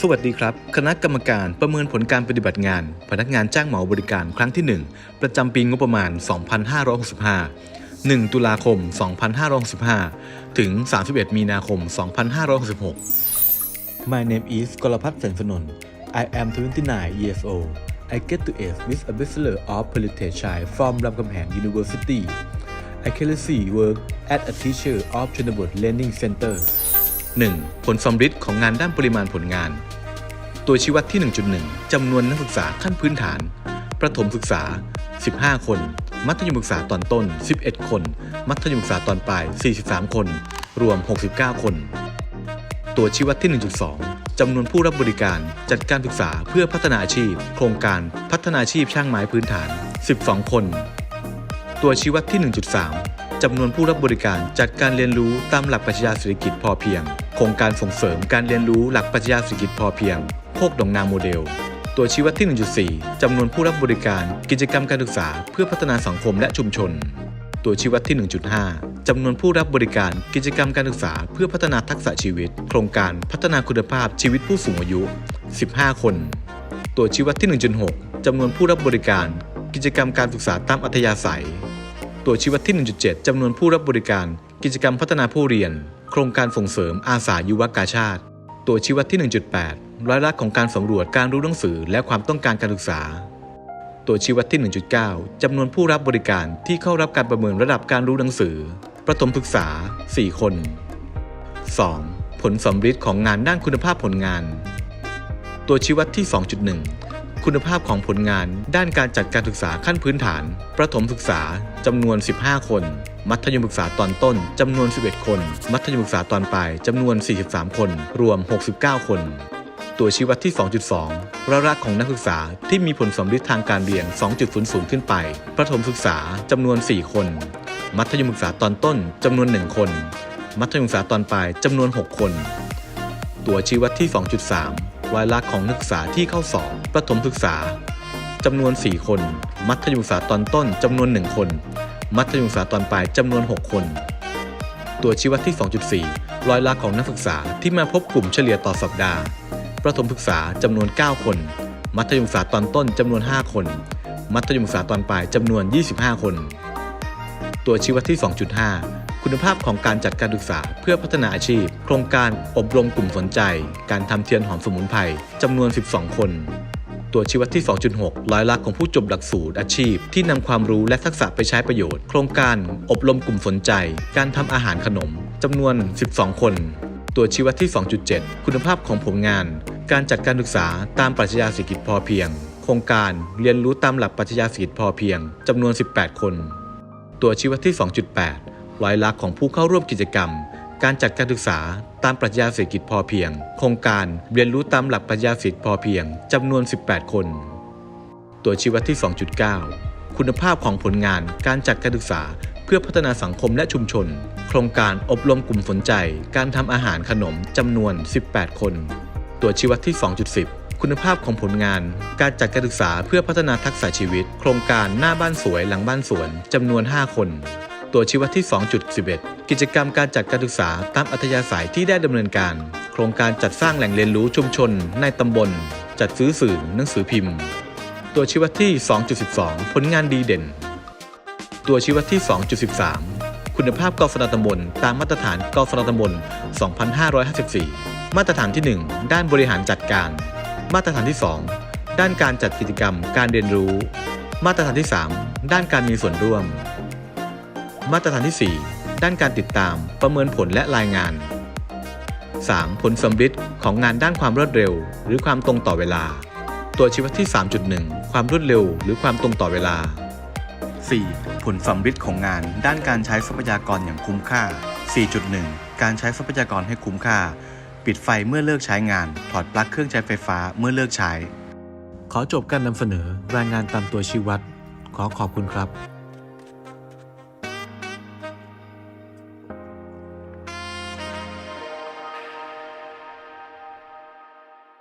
สวัสดีครับ คณะกรรมการประเมินผลการปฏิบัติงาน พนักงานจ้างเหมาบริการครั้งที่ 1 ประจำปีงบประมาณ 2565 1 ตุลาคม 2565 ถึง 31 มีนาคม 2566 My name is กรพัฒน์แสงสนน I am 29 years old I get to age with a Bachelor of Political from รามคำแหง University I currently work as a teacher of Chenabot Learning Center 1. ผลสำฤทธิ์ของงานด้านปริมาณผลงาน ตัวชี้วัดที่ 1.1 จำนวนนักศึกษาขั้นพื้นฐาน ประถมศึกษา 15 คน มัธยมศึกษาตอนต้น 11 คน มัธยมศึกษาตอนปลาย 43 คน รวม 69 คน ตัวชี้วัดที่ 1.2 จำนวนผู้รับบริการ จัดการศึกษาเพื่อพัฒนาอาชีพ โครงการพัฒนาอาชีพช่างไม้พื้นฐาน 12 คน ตัวชี้วัดที่ 1.3จำนวนผู้รับบริการจัดการเรียนรู้ตามหลักปรัชญาเศรษฐกิจพอเพียง โครงการส่งเสริมการเรียนรู้หลักปรัชญาเศรษฐกิจพอเพียง โคกดองนาโมเดล ตัวชี้วัดที่ 1.4 จำนวนผู้รับบริการ กิจกรรมการศึกษา เพื่อพัฒนาสังคมและชุมชน ตัวชี้วัดที่ 1.5 จำนวนผู้รับบริการ กิจกรรมการศึกษา เพื่อพัฒนาทักษะชีวิต โครงการพัฒนาคุณภาพชีวิตผู้สูงอายุ 15 คน ตัวชี้วัดที่ 1.6 จำนวนผู้รับบริการ กิจกรรมการศึกษาตามอัธยาศัย ตัวชี้วัดที่ 1.7 จำนวนผู้รับบริการ กิจกรรมพัฒนาผู้เรียน โครงการส่งเสริมอาสายุวกาชาติ ตัวชี้วัดที่ 1.8 ร้อยละของการสำรวจการรู้หนังสือและความต้องการการศึกษา ตัวชี้วัดที่ 1.9 จำนวนผู้รับบริการที่เข้ารับการประเมินระดับการรู้หนังสือ ประถมศึกษา 4 คน 2. ผลสำฤทธิ์ของงานด้านคุณภาพผลงาน ตัวชี้วัดที่ 2.1 คุณภาพของผลงาน ด้านการจัดการศึกษาขั้นพื้นฐาน ประถมศึกษาจำนวน 15 คน มัธยมศึกษาตอนต้นจำนวน 11 คน มัธยมศึกษาตอนปลายจำนวน 43 คน รวม 69 คน ตัวชี้วัดที่ 2.2 ระดับของนักศึกษาที่มีผลสำฤทธิ์ทางการเรียน 2.00 ขึ้นไป ประถมศึกษาจำนวน 4 คน มัธยมศึกษาตอนต้นจำนวน 1 คน มัธยมศึกษาตอนปลายจำนวน 6 คน ตัวชี้วัดที่ 2.3วายลักษณ์ของนักศึกษาที่เข้าสอบ ประถมศึกษาจำนวน 4 คน มัธยมศึกษาตอนต้นจำนวน 1 คน มัธยมศึกษาตอนปลายจำนวน 6 คน ตัวชี้วัดที่ 2.4 รอยละของนักศึกษาที่มาพบกลุ่มเฉลี่ยต่อสัปดาห์ ประถมศึกษาจำนวน 9 คน มัธยมศึกษาตอนต้นจำนวน 5 คน มัธยมศึกษาตอนปลายจำนวน 25 คน ตัวชี้วัดที่ 2.5คุณภาพของการจัดการศึกษาเพื่อพัฒนาอาชีพ โครงการอบรมกลุ่มสนใจ การทำเทียนหอมสมุนไพรจำนวน 12 คน ตัวชี้วัดที่ 2.6 ร้อยละของผู้จบหลักสูตรอาชีพ ที่นำความรู้และทักษะไปใช้ประโยชน์ โครงการอบรมกลุ่มสนใจ การทำอาหารขนมจำนวน 12 คน ตัวชี้วัดที่ 2.7 คุณภาพของผลงาน การจัดการศึกษาตามปรัชญาเศรษฐกิจพอเพียง โครงการเรียนรู้ตามหลักปรัชญาเศรษฐกิจพอเพียงจำนวน 18 คน ตัวชี้วัดที่ 2.8 ร้อยละของผู้เข้าร่วมกิจกรรม การจัดการศึกษาตามปรัชญาเศรษฐกิจพอเพียง โครงการเรียนรู้ตามหลักปรัชญาเศรษฐกิจพอเพียงจำนวน 18 คน ตัวชี้วัดที่ 2.9 คุณภาพของผลงานการจัดการศึกษาเพื่อพัฒนาสังคมและชุมชน โครงการอบรมกลุ่มสนใจ การทำอาหารขนมจำนวน 18 คน ตัวชี้วัดที่ 2.10 คุณภาพของผลงาน การจัดการศึกษาเพื่อพัฒนาทักษะชีวิต โครงการหน้าบ้านสวยหลังบ้านสวนจำนวน 5 คน ตัวชี้วัดที่ 2.11 กิจกรรมการจัดการศึกษาตามอัธยาศัยที่ได้ดำเนินการ โครงการจัดสร้างแหล่งเรียนรู้ชุมชน ในตำบล จัดซื้อสื่อหนังสือพิมพ์ ตัวชี้วัดที่ 2.12 ผลงานดีเด่น ตัวชี้วัดที่ 2.13 คุณภาพกฟนตำบลตามมาตรฐานกฟนตำบล 2554 มาตรฐานที่ 1 ด้านบริหารจัดการ มาตรฐานที่ 2 ด้านการจัดกิจกรรมการเรียนรู้ มาตรฐานที่ 3 ด้านการมีส่วนร่วม มาตรฐานที่ 4 ด้านการติดตามประเมินผลและรายงาน 3. ผลสำฤทธิ์ของงานด้านความรวดเร็ว หรือความตรงต่อเวลา ตัวชี้วัดที่ 3.1 ความรวดเร็ว หรือความตรงต่อเวลา 4. ผลสำฤทธิ์ของงานด้านการใช้ทรัพยากรอย่างคุ้มค่า 4.1 การใช้ทรัพยากรให้คุ้มค่า ปิดไฟเมื่อเลิกใช้งาน ถอดปลั๊กเครื่องใช้ไฟฟ้าเมื่อเลิกใช้ ขอจบการนำเสนอรายงานตามตัวชี้วัด ขอขอบคุณครับ